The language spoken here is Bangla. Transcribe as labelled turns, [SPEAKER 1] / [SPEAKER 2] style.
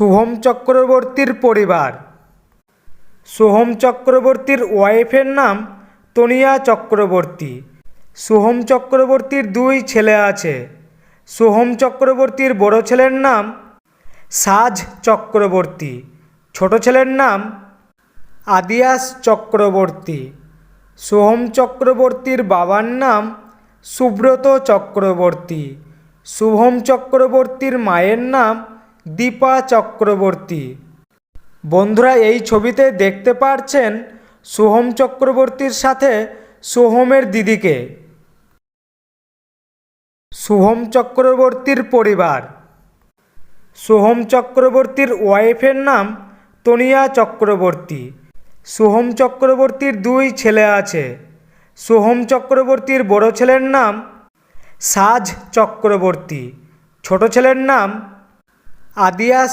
[SPEAKER 1] সোহম চক্রবর্তীর পরিবার। সোহম চক্রবর্তীর ওয়াইফের নাম তনিয়া চক্রবর্তী। সোহম চক্রবর্তীর দুই ছেলে আছে। সোহম চক্রবর্তীর বড় ছেলের নাম সাজ চক্রবর্তী। ছোট ছেলের নাম আদিয়াস চক্রবর্তী। সোহম চক্রবর্তীর বাবার নাম সুব্রত চক্রবর্তী। শুভম চক্রবর্তীর মায়ের নাম দীপা চক্রবর্তী। বন্ধুরা, এই ছবিতে দেখতে পারছেন সোহম চক্রবর্তীর সাথে সোহমের দিদিকে। সোহম চক্রবর্তীর পরিবার। সোহম চক্রবর্তীর ওয়াইফের নাম তনিয়া চক্রবর্তী। সোহম চক্রবর্তীর দুই ছেলে আছে। সোহম চক্রবর্তীর বড় ছেলের নাম সাজ চক্রবর্তী। ছোট ছেলের নাম আদিয়াস